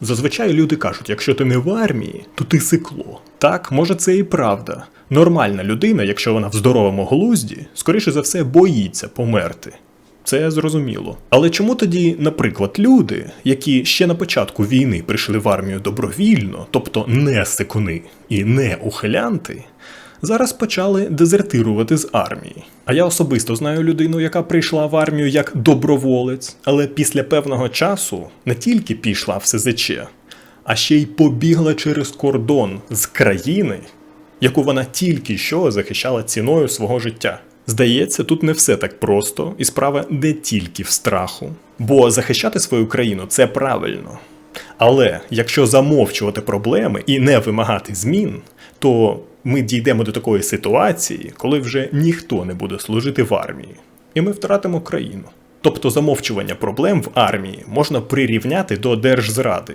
Зазвичай люди кажуть, якщо ти не в армії, то ти сикло. Так, може це і правда. Нормальна людина, якщо вона в здоровому глузді, скоріше за все боїться померти. Це зрозуміло. Але чому тоді, наприклад, люди, які ще на початку війни прийшли в армію добровільно, тобто не сикуни і не ухилянти, зараз почали дезертирувати з армії? А я особисто знаю людину, яка прийшла в армію як доброволець, але після певного часу не тільки пішла в СЗЧ, а ще й побігла через кордон з країни, яку вона тільки що захищала ціною свого життя. Здається, тут не все так просто, і справа не тільки в страху. Бо захищати свою країну це правильно. Але якщо замовчувати проблеми і не вимагати змін, то ми дійдемо до такої ситуації, коли вже ніхто не буде служити в армії, і ми втратимо країну. Тобто замовчування проблем в армії можна прирівняти до держзради.